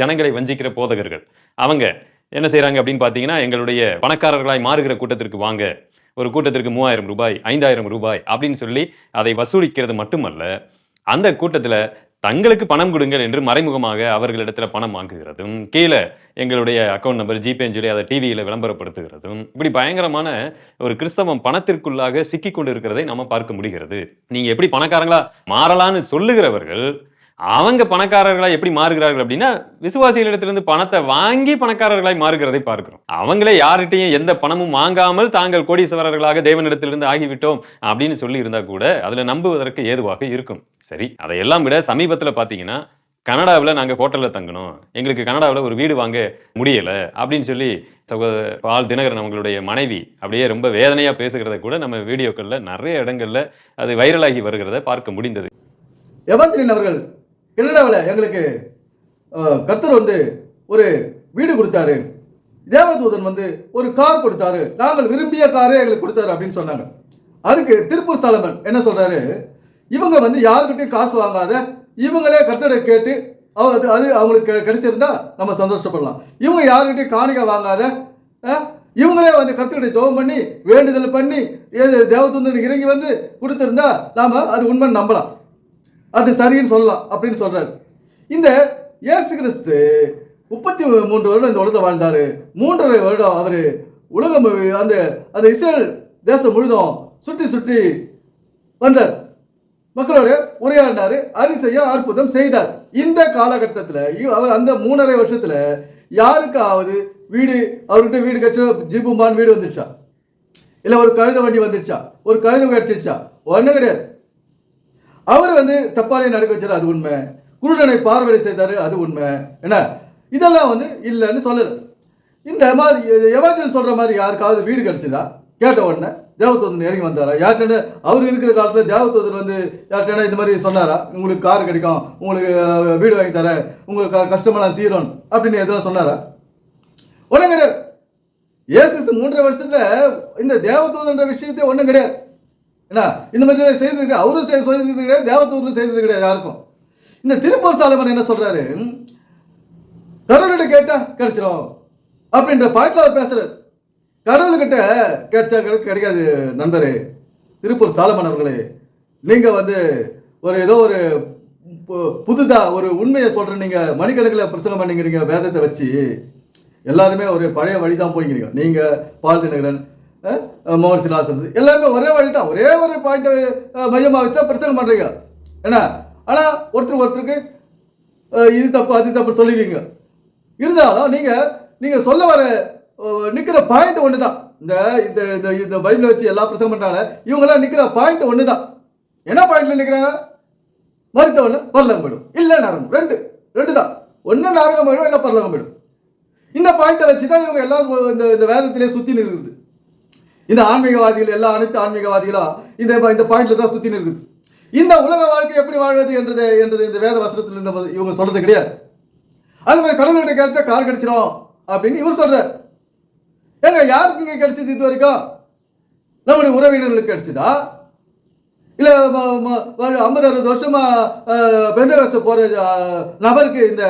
ஜனங்களை வஞ்சிக்கிற போதகர்கள். அவங்க என்ன செய்கிறாங்க அப்படின்னு பார்த்தீங்கன்னா எங்களுடைய பணக்காரர்களாய் மாறுகிற கூட்டத்திற்கு வாங்க. ஒரு கூட்டத்திற்கு மூவாயிரம் ரூபாய் ஐந்தாயிரம் ரூபாய் அப்படின்னு சொல்லி அதை வசூலிக்கிறது மட்டுமல்ல அந்த கூட்டத்தில் தங்களுக்கு பணம் கொடுங்கள் என்று மறைமுகமாக அவர்களிடத்தில் பணம் வாங்குகிறதும் கீழே எங்களுடைய அக்கௌண்ட் நம்பர் ஜிபேன்னு சொல்லி அதை டிவியில் விளம்பரப்படுத்துகிறதும் இப்படி பயங்கரமான ஒரு கிறிஸ்தவம் பணத்திற்குள்ளாக சிக்கி கொண்டு இருக்கிறதை நம்ம பார்க்க முடிகிறது. நீங்கள் எப்படி பணக்காரங்களா மாறலான்னு சொல்லுகிறவர்கள் அவங்க பணக்காரர்களா எப்படி மாறுகிறார்கள் அப்படின்னா விசுவாசிகளிடத்திலிருந்து பணத்தை வாங்கி பணக்காரர்களாய் மாறுகிறதை பார்க்கிறோம். அவங்களே யார்கிட்டையும் எந்த பணமும் வாங்காமல் தாங்கள் கோடீஸ்வரர்களாக தேவனிடத்திலிருந்து ஆகிவிட்டோம் அப்படின்னு சொல்லி இருந்தா கூட அதில் நம்புவதற்கு ஏதுவாக இருக்கும். சரி அதையெல்லாம் விட சமீபத்தில் பார்த்தீங்கன்னா கனடாவில் நாங்கள் ஹோட்டலில் தங்கணும் எங்களுக்கு கனடாவில் ஒரு வீடு வாங்க முடியல அப்படின்னு சொல்லி சகோதர பால் தினகரன் அவங்களுடைய மனைவி அப்படியே ரொம்ப வேதனையா பேசுகிறத கூட நம்ம வீடியோக்களில் நிறைய இடங்கள்ல அது வைரலாகி வருகிறத பார்க்க முடிந்தது. எவத்ரின் அவர்கள் கனடாவில் எங்களுக்கு கர்த்தர் வந்து ஒரு வீடு கொடுத்தாரு. தேவதூதன் வந்து ஒரு கார் கொடுத்தாரு. நாங்கள் விரும்பிய காரே எங்களுக்கு கொடுத்தாரு அப்படின்னு சொன்னாங்க. அதுக்கு திருப்பூர் சாலமன் என்ன சொல்றாரு? இவங்க வந்து யாருக்கிட்டையும் காசு வாங்காத இவங்களே கர்த்தரை கேட்டு அவ- அது அது அவங்களுக்கு கெ- கிடைச்சிருந்தா நம்ம சந்தோஷப்படலாம். இவங்க யாருக்கிட்டையும் காணிக்க வாங்காத இவங்களே வந்து கர்த்தருடைய ஜெபம் பண்ணி வேண்டுதல் பண்ணி ஏது தேவதூதன் இறங்கி வந்து கொடுத்திருந்தா நாம அது உண்மை நம்பலாம். அது சரின்னு சொல்லலாம் அப்படின்னு சொல்கிறாரு இந்த இயேசு கிறிஸ்து முப்பத்தி மூன்று வருடம் இந்த உலகத்தை வாழ்ந்தார். மூன்றரை வருடம் அவர் உலகம் அந்த அந்த இஸ்ரேல் தேசம் முழுதும் சுற்றி சுற்றி வந்தார். மக்களோட உரையாடினாரு அதிசய அற்புதம் செய்தார். இந்த காலகட்டத்தில் அவர் அந்த மூணரை வருஷத்தில் யாருக்காவது வீடு அவர்கிட்ட வீடு கட்சி ஜிபும்பான் வீடு வந்துருச்சா? இல்லை ஒரு கழுத வண்டி வந்துருச்சா? ஒரு கழுத கிடச்சிருச்சா ஒன்றும் கிடையாது. அவர் வந்து சப்பாலியை நடக்க வச்சார் அது உண்மை. குருடனை பார்வையை செய்தார் அது உண்மை. என்ன? இதெல்லாம் வந்து இல்லைன்னு சொல்லலை. இந்த மாதிரி எவாஞ்சல் சொல்கிற மாதிரி யாருக்காவது வீடு கிடச்சிதா? கேட்ட உடனே தேவதூதன் இறங்கி வந்தாரா? யார்கிட்ட அவர் இருக்கிற காலத்தில் தேவதூதன் வந்து யார்கிட்ட இந்த மாதிரி சொன்னாரா? உங்களுக்கு கார் கிடைக்கும் உங்களுக்கு வீடு வாங்கி தரேன் உங்களுக்கு கஷ்டமெல்லாம் தீரும் அப்படின்னு எதுவும் சொன்னாரா? ஒன்றும் கிடையாது. இயேசு மூன்றரை வருஷத்தில் இந்த தேவதூதன்ற விஷயத்தை ஒன்றும் கிடையாது. என்ன இந்த மாதிரி செய்தது கிடையாது அவரும் செய்- செய்தது கிடையாது தேவதூதரும் செய்தது கிடையாது யாருக்கும். இந்த திருப்பூர் சாலமன் என்ன சொல்கிறாரு கடவுள்கிட்ட கேட்டால் கிடைச்சிடும் அப்படின்ற பாயத்தில் அவர் பேசுகிறார் கடவுள்கிட்ட கேட்டா கிடைக்காது நண்பரே. திருப்பூர் சாலமன் அவர்களே நீங்கள் வந்து ஒரு ஏதோ ஒரு பு- ஒரு உண்மையை சொல்கிற நீங்கள் மணிக்கணக்கில் பிரசங்கம் பண்ணிக்கிறீங்க வேதத்தை வச்சு. எல்லாருமே ஒரு பழைய வழி தான் போய்க்கிறீங்க. நீங்கள் பால் தினகரன் மோகன் சிலாசஸ் எல்லாமே ஒரே வழி தான் ஒரே ஒரு பாயிண்ட்டை மையமாக வச்சு தான் பிரச்சனை பண்ணுறீங்க என்ன? ஆனால் ஒருத்தர் ஒருத்தருக்கு இது தப்பு அது தப்பு சொல்லுவீங்க இருந்தாலும் நீங்கள் நீங்கள் சொல்ல வர நிற்கிற பாயிண்ட் ஒன்று தான் இந்த இந்த இந்த இந்த பைபிளை வச்சு எல்லா பிரசங்கம் பண்ணுறாங்க இவங்கெல்லாம் நிற்கிற பாயிண்ட் ஒன்று தான் என்ன பாயிண்ட்ல நிற்கிறாங்க மருத்துவன்னு பரலகம் போயிடும். இல்லை நரகம். ரெண்டு. ரெண்டு தான் ஒன்று நரகம் போயிடும் இல்லை பரலகம் போயிடும். இந்த பாயிண்ட்டை வச்சு தான் இவங்க எல்லாரும் இந்த இந்த வேதத்திலே சுற்றி நிற்கிறது. இந்த ஆன்மீகவாதிகள் எல்லா அனைத்து ஆன்மீகவாதிகளா இந்த இந்த பாயிண்ட்ல தான் சுற்றி இருக்குது. இந்த உலக வாழ்க்கை எப்படி வாழ்வது என்றது என்றது இந்த வேத வசனத்தில் இந்த இவங்க சொல்றது கிடையாது. அது மாதிரி கடவுள்கிட்ட கேட்ட கார் கிடைச்சிரும் அப்படின்னு இவர் சொல்றாரு. ஏங்க யாருக்கு இங்கே கிடைச்சது இது வரைக்கும்? நம்முடைய உறவினர்களுக்கு கிடைச்சதா? இல்லை ஐம்பது அறுபது வருஷமா பெந்தகாச போகிற நபருக்கு இந்த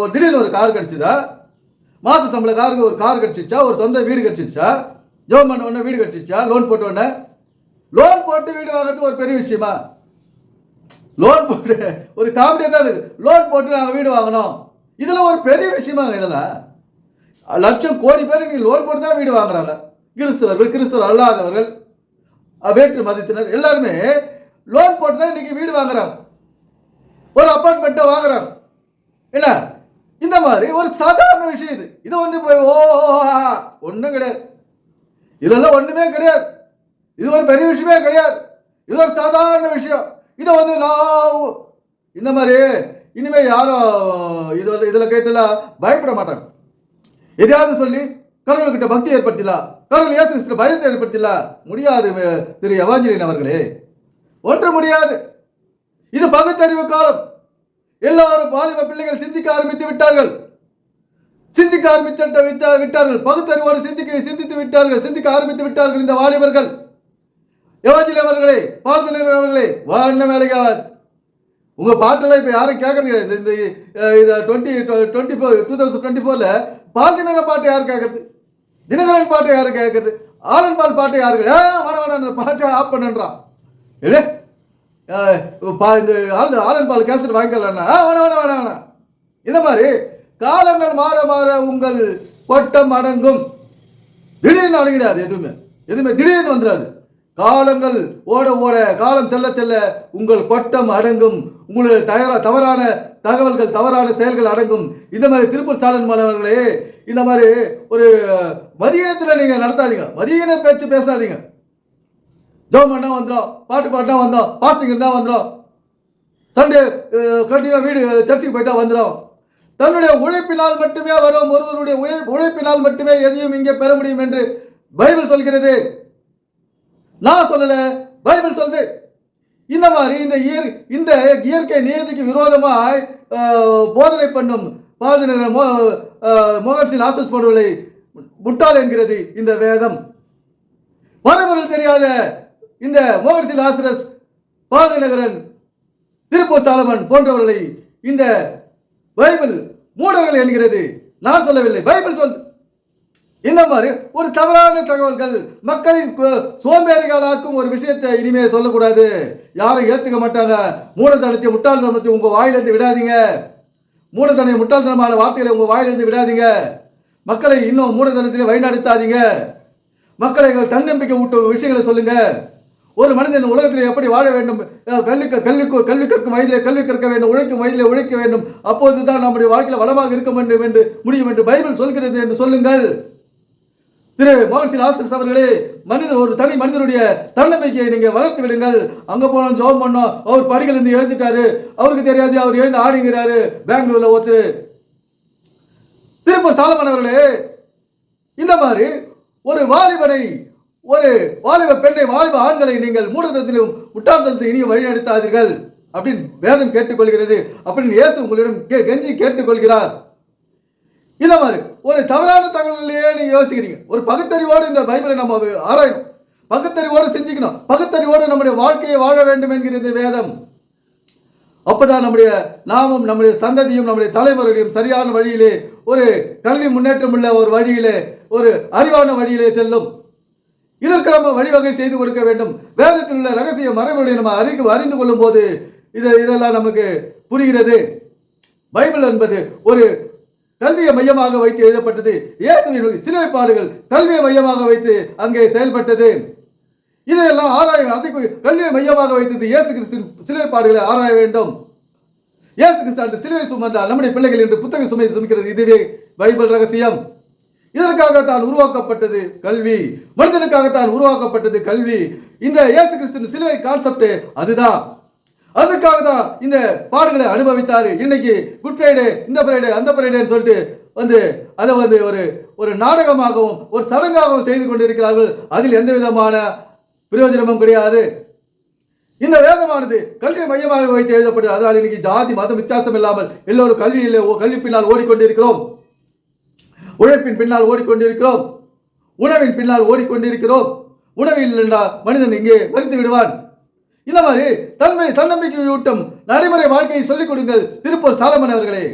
ஒரு திடீர்னு ஒரு கார் கிடைச்சதா? மாச காருக்கு ஒரு கார் கிடைச்சிச்சா ஒரு சொந்த வீடு கிடைச்சிச்சா ஜோம் பண்ண உடனே வீடு கிடைச்சிச்சா லோன் போட்ட உடனே லோன் போட்டு வீடு வாங்குறது ஒரு பெரிய விஷயமா? லோன் போட்டு ஒரு காமெடியாக தான் இருக்குது லோன் போட்டு நாங்கள் வீடு வாங்கினோம். இதில் ஒரு பெரிய விஷயமாங்க இதெல்லாம் லட்சம் கோடி பேர் நீ லோன் போட்டு தான் வீடு வாங்குறாங்க. கிறிஸ்தவர்கள் கிறிஸ்தவர் அல்லாதவர்கள் வேற்று மதத்தினர் எல்லாருமே லோன் போட்டு தான் இன்னைக்கு வீடு வாங்குறாங்க. ஒரு அப்பார்ட்மெண்ட்டை வாங்குறாங்க. என்ன? இந்த மாதிரி ஒரு சாதாரண விஷயம் இது. இது வந்து போய் ஓ ஒன்றும் கிடையாது. இதெல்லாம் ஒன்றுமே கிடையாது. இது ஒரு பெரிய விஷயமே கிடையாது. இது ஒரு சாதாரண விஷயம். இதை வந்து நான் இந்த மாதிரி இனிமே யாரும் இது வந்து இதில் கேட்டுலாம் பயப்பட மாட்டாங்க. எதையாவது சொல்லி கடவுள்கிட்ட பக்தி ஏற்படுத்தலாம் கடவுள் இயேசு கிறிஸ்துவின் பயத்தை ஏற்படுத்தலாம் முடியாது திரு எவாஞ்சலின் அவர்களே. ஒன்று முடியாது. இது பகுத்தறிவு காலம். எல்லாரும் வாலிப பிள்ளைகள் சிந்திக்க ஆரம்பித்து விட்டார்கள். சிந்திக்க ஆரம்பித்து விட்டார்கள். பகுத்தறிவோடு சிந்திக்க சிந்தித்து விட்டார்கள். சிந்திக்க ஆரம்பித்து விட்டார்கள் இந்த வாலிபர்கள். எவாஞ்சலி அவர்களே பால்தனர் அவர்களே என்ன வேலைக்காவது? உங்க பாட்டெல்லாம் இப்போ யாரும் கேட்கறது கிடையாது. இந்த இந்த twenty twenty four two thousand twenty ஃபோரில் பால்தின பாட்டு யார் கேட்கறது? தினகரன் பாட்டு யார் கேட்கறது? ஆலன் பால் பாட்டு யாரு வட வட அந்த பாட்டை ஆஃப் பண்ணுன்றான். எடு. பா இந்த ஆள் ஆலன் பால் கேசட் வாங்கிக்கலன்னா வேணா வேணா வேணா வேணா இந்த மாதிரி காலங்கள் மாற மாற உங்கள் கொட்டம் அடங்கும். திடீர்னு அடங்கிடாது எதுவுமே. எதுவுமே திடீர்னு வந்துடாது. காலங்கள் ஓட ஓட காலம் செல்ல செல்ல உங்கள் கொட்டம் அடங்கும். உங்களுடைய தயாரா தவறான தகவல்கள் தவறான செயல்கள் அடங்கும். இந்த மாதிரி திருப்பூர் சாலன் மாணவர்களே இந்த மாதிரி ஒரு மதியத்தில் நீங்கள் நடத்தாதீங்க. மதியன பேச்சு பேசாதீங்க. ஜோம் பண்ணால் வந்துடும் பாட்டு பாட்டினா வந்தோம் பாஸ்டிங் இருந்தால் வந்துடும் சண்டே கண்டினியூ வீடு சர்ச்சுக்கு போயிட்டா வந்துடும் தன்னுடைய உழைப்பினால் மட்டுமே வரும் ஒருவருடைய உழை- உழைப்பினால் மட்டுமே எதையும் இங்கே பெற முடியும் என்று பைபிள் சொல்கிறது. நான் சொல்லல பைபிள் சொல்லுது. இந்த மாதிரி இந்த இயற் இந்த இயற்கை நியதிக்கு விரோதமாய் போதனை பண்ணும் பாதினர் மோ ஆசஸ் பண்ணுவதை முட்டாள் என்கிறது இந்த வேதம். மறுபொருள் தெரியாத இந்த மோகர்சில் ஆசிரஸ் பாலநகரன் திருப்பூர் சாலமன் போன்றவர்களை இந்த பைபிள் மூடர்கள் என்கிறது. நான் சொல்லவில்லை. பைபிள் சொல். இந்த மாதிரி ஒரு தவறான தகவல்கள் மக்களை சோம்பேறிகளாக்கும் ஒரு விஷயத்தை இனிமே சொல்லக்கூடாது. யாரும் ஏத்துக்க மாட்டாங்க. மூடத்தனத்தை முட்டாள்தனத்தை உங்க வாயிலிருந்து விடாதீங்க. மூடத்தனை முட்டாள்தனமான வார்த்தைகளை உங்க வாயிலிருந்து விடாதீங்க. மக்களை இன்னும் மூடத்தனத்திலே வழிநடத்தாதீங்க. மக்களை தன்னம்பிக்கை ஊட்டும் விஷயங்களை சொல்லுங்க. ஒரு மனிதன் இந்த உலகத்தில் எப்படி வாழ வேண்டும்? கல்வி கல்வி கல்வி கற்கும் வயதிலே கல்வி கற்க வேண்டும் உழைக்கும் வயதிலே உழைக்க வேண்டும். அப்போது தான் நம்முடைய வாழ்க்கையில் வளமாக இருக்க வேண்டும் என்று முடியும் என்று பைபிள் சொல்கிறது என்று சொல்லுங்கள். திரு மோகன்சில் ஆசிரியர் அவர்களே மனிதர் ஒரு தனி மனிதனுடைய தன்னம்பிக்கையை நீங்கள் வளர்த்து விடுங்கள். அங்கே போனோம் ஜோம் பண்ணோம் அவர் படிகளிருந்து எழுந்துட்டாரு. அவருக்கு தெரியாது அவர் எழுந்து ஆடுங்கிறாரு. பெங்களூர்ல ஒருத்தர். திரும்ப சாலமன் அவர்களே இந்த மாதிரி ஒரு வாலிபனை ஒரு வாலிப பெண்ணை வாலிப ஆண்களை நீங்கள் மூடத்தத்திலும் முட்டாள்தனத்தில் இனியும் வழிநடத்தாதீர்கள் அப்படின்னு வேதம் கேட்டுக்கொள்கிறது. அப்படின்னு இயேசு உங்களிடம் கே- கெஞ்சி கேட்டுக்கொள்கிறார். இந்த மாதிரி ஒரு தவறான தகவலையே நீங்க யோசிக்கிறீங்க. ஒரு பகுத்தறிவோடு இந்த பைபிளை நம்ம ஆராயணும். பகுத்தறிவோடு சிந்திக்கணும். பகுத்தறிவோடு நம்முடைய வாழ்க்கையை வாழ வேண்டும் என்கிற இந்த வேதம். அப்பதான் நம்முடைய நாமும் நம்முடைய சந்ததியும் நம்முடைய தலைவருடையும் சரியான வழியிலே ஒரு கல்வி முன்னேற்றம் உள்ள ஒரு வழியிலே ஒரு அறிவான வழியிலே செல்லும். இதற்கு நம்ம வழிவகை செய்து கொடுக்க வேண்டும். வேதத்தில் உள்ள ரகசிய மறைமுறை நம்ம அறிந்து அறிந்து கொள்ளும் போது இது இதெல்லாம் நமக்கு புரிகிறது. பைபிள் என்பது ஒரு கல்வியை மையமாக வைத்து எழுதப்பட்டது. இயேசுவின் சிலுவை பாடுகள் கல்வியை மையமாக வைத்து அங்கே செயல்பட்டது. இதையெல்லாம் ஆராய அதை கல்வியை மையமாக வைத்து இயேசு கிறிஸ்துவின் சிலுவை பாடுகளை ஆராய வேண்டும். இயேசு கிறிஸ்து அந்த சிலுவை சுமந்தால் நம்முடைய பிள்ளைகள் என்று புத்தக சுமை சுமிக்கிறது. இதுவே பைபிள் ரகசியம். இதற்காகத்தான் உருவாக்கப்பட்டது கல்வி. மனிதனுக்காகத்தான் உருவாக்கப்பட்டது கல்வி. இந்த இயேசு கிறிஸ்துவின் சிலுவை கான்செப்ட் அதுதான். அதுக்காக தான் இந்த பாடுகளை அனுபவித்தாரு. இன்னைக்கு குட் ஃப்ரைடே இந்த ஃப்ரைடே அந்த ஃப்ரைடேன்னு சொல்லிட்டு வந்து அதை வந்து ஒரு ஒரு நாடகமாகவும் ஒரு சடங்காகவும் செய்து கொண்டிருக்கிறார்கள். அதில் எந்த விதமான பிரயோஜனமும் கிடையாது. இந்த வேதமானது கல்வி மையமாக வைத்து எழுதப்பட்டது. அதனால் இன்னைக்கு ஜாதி மதம் வித்தியாசம் இல்லாமல் எல்லோரும் கல்வியில் ஓ- கல்வி பின்னால் ஓடிக்கொண்டிருக்கிறோம். உழைப்பின் பின்னால் ஓடிக்கொண்டிருக்கிறோம். உணவின் பின்னால் ஓடிக்கொண்டிருக்கிறோம். உணவில் என்றால் மனிதன் இங்கே மறித்து விடுவான். இந்த மாதிரி தன்மை தன்னம்பிக்கை ஊட்டும் நடைமுறை வாழ்க்கையை சொல்லிக் கொடுங்கள் திருப்பூர் சாலமன் அவர்களே.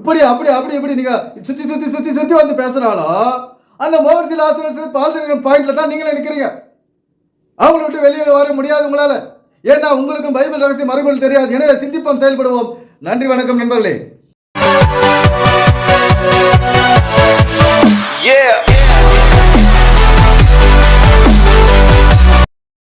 இப்படி அப்படி அப்படி இப்படி நீங்க சுத்தி சுத்தி சுத்தி சுத்தி வந்து பேசுறாலும் அந்த மோகர்ஜி ஆசிரியர் பால்தரின் பாயிண்ட்ல தான் நீங்களே நிற்கிறீங்க அவங்கள விட்டு வெளியே வர முடியாது உங்களால. ஏன்னா உங்களுக்கும் பைபிள் ரகசியம் மறுபடியும் தெரியாது. எனவே சிந்திப்போம் செயல்படுவோம். நன்றி வணக்கம் நண்பர்களே. Yeah.